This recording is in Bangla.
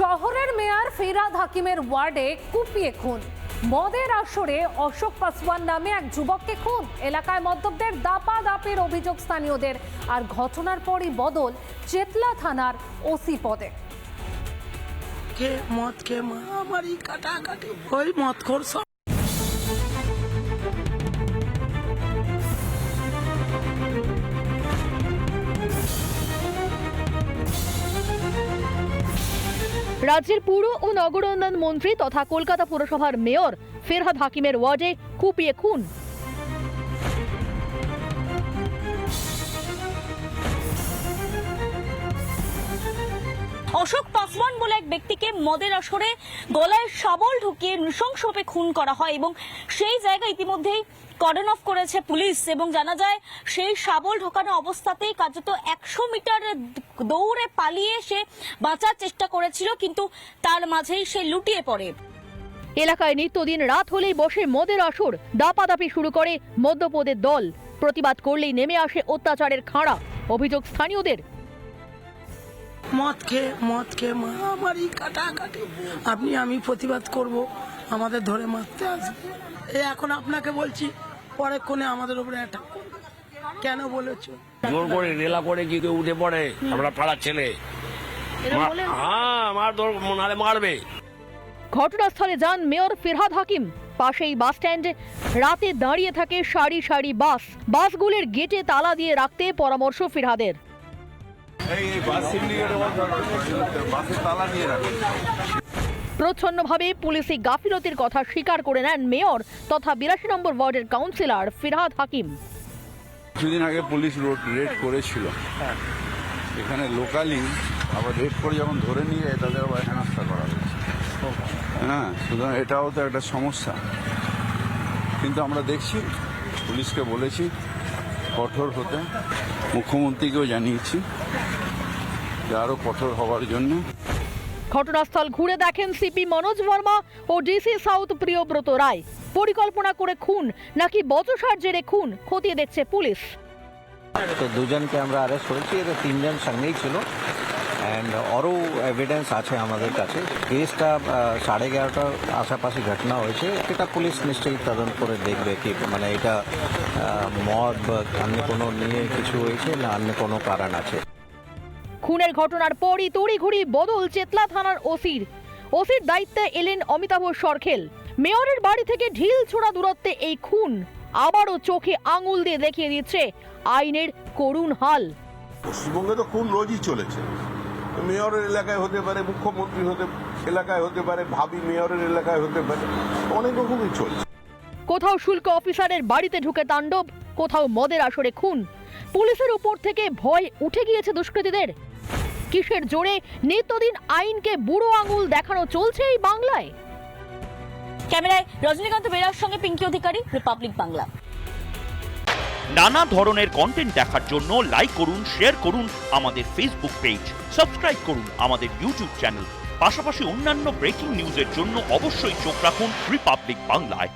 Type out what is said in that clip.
শহরের মেয়র ফেরাদ হাকিমের ওয়ার্ডে কুপিয়ে খুন। মদের আসরে অশোক পাসওয়ান নামে এক যুবককে খুন। এলাকায় মদ্যপদের দাপা দাপের অভিযোগ স্থানীয়দের। আর ঘটনার পরই বদল চেতলা থানার ওসি পদে। মদ কে মারামারি কাটাকাটি, ওই মদ খোর রাজ্যের পুর ও নগর উন্নয়ন মন্ত্রী তথা কলকাতা পুরসভার মেয়র ফেরহাদ হাকিমের ওয়ার্ডে কুপিয়ে খুন। অশোক পাসওয়ান বলে এক ব্যক্তিকে মদের আসরে গলায় শাবল ঢুকিয়ে নৃশংসভাবে খুন করা হয় এবং সেই জায়গা ইতিমধ্যেই কর্ডন অফ করেছে পুলিশ এবং জানা যায় সেই শাবল ঢোকানো অবস্থাতেই কার্যত একশো মিটার দৌড়ে পালিয়ে সে বাঁচার চেষ্টা করেছিল, কিন্তু তার মাঝেই সে লুটিয়ে পড়ে। এলাকায় নিত্যদিন রাত হলেই বসে মদের আসর, দাপাদাপি শুরু করে মদ্যপদের দল। প্রতিবাদ করলেই নেমে আসে অত্যাচারের খাঁড়া। অভিযোগ স্থানীয়দের মদ খেয়ে মদ খেয়ে মারামারি কাটাকাটি। আপনি আমি প্রতিবাদ করব আমাদের ধরে মারতে আসবে। এ এখন আপনাকে বলছি পরে কোণে আমাদের উপরে অ্যাটাক কেন বলেছ? জোর করে রেলা করে কি কেউ উঠে পড়ে? আমরা পাড়ার ছেলে। হ্যাঁ মার তোর নালে মারবে। ঘটনাস্থলে যান মেয়র ফেরহাদ হাকিম। পাশেই বাস স্ট্যান্ডে। রাতে দাঁড়িয়ে থাকে সারি সারি বাস। বাসগুলির গেটে তালা দিয়ে রাখতে পরামর্শ ফিরহাদের। প্রচ্ছন্নভাবে পুলিশি গাফিলতির কথা স্বীকার করে নেন মেয়র তথা বিরাশি নম্বর ওয়ার্ডের কাউন্সিলর ফিরহাদ হাকিম। কিছুদিন আগে পুলিশ রোড রেড করেছিল। এখানে লোকালি আবার রেড করে যখন ধরে নিয়ে যায় তাদের আবার হেনাস্তা করা হয়েছে। হ্যাঁ সুতরাং এটাও তো একটা সমস্যা। কিন্তু আমরা দেখছি পুলিশকে বলেছি কঠোর হতে। মুখ্যমন্ত্রীকেও জানিয়েছি। আরও কঠোর হওয়ার জন্য। ঘটনাস্থল ঘুরে দেখেন সিপি মনোজ বর্মা ও ডিসি সাউথ প্রিয়ব্রত রায়। পরিকল্পনা করে খুন নাকি বচসার জেরে খুন খতিয়ে দেখছে পুলিশ। তো দুজনকে আমরা অ্যারেস্ট করেছি এদের তিনজন সঙ্গেই ছিল। অ্যান্ড আরও এভিডেন্স আছে আমাদের কাছে। কেসটা সাড়ে এগারোটার আশাপাশি ঘটনা হয়েছে। এটা পুলিশ নিশ্চয়ই তদন্ত করে দেখবে কি মানে এটা মদ বা অন্য কোনো নিয়ে কিছু হয়েছে না অন্য কোনো কারণ আছে। খুনের ঘটনার পরই তড়িঘড়ি বদল চেতলা থানার ওসির। ওসির দায়িত্বে এলেন অমিতাভ সরখেল। মেয়রের বাড়ি থেকে ঢিল ছোড়া দূরত্বে এই খুন আবারও চোখে আঙুল দিয়ে দেখিয়ে দিচ্ছে আইনের করুণ হাল। পশ্চিমবঙ্গে তো খুন রোজই চলেছে। মেয়রের এলাকায় হতে পারে মুখ্যমন্ত্রী হতে এলাকায় হতে পারে ভাবি মেয়রের এলাকায় হতে পারে অনেক রকমই চলছে। কোথাও শুল্ক অফিসারের বাড়িতে ঢুকে তাণ্ডব কোথাও মদের আসরে খুন। পুলিশের উপর থেকে ভয় উঠে গিয়েছে দুষ্কৃতীদের। কিসের জোরে নিত্যদিন আইনকে বুড়ো আঙুল দেখানো চলছে এই বাংলায়? ক্যামেরায় রজনীকান্ত বেরার সঙ্গে পিঙ্কি অধিকারী, রিপাবলিক বাংলা। নানা ধরনের কন্টেন্ট দেখার জন্য লাইক করুন শেয়ার করুন আমাদের ফেসবুক পেজ সাবস্ক্রাইব করুন আমাদের ইউটিউব চ্যানেল পাশাপাশি অন্যান্য ব্রেকিং নিউজের জন্য অবশ্যই চোখ রাখুন রিপাবলিক বাংলায়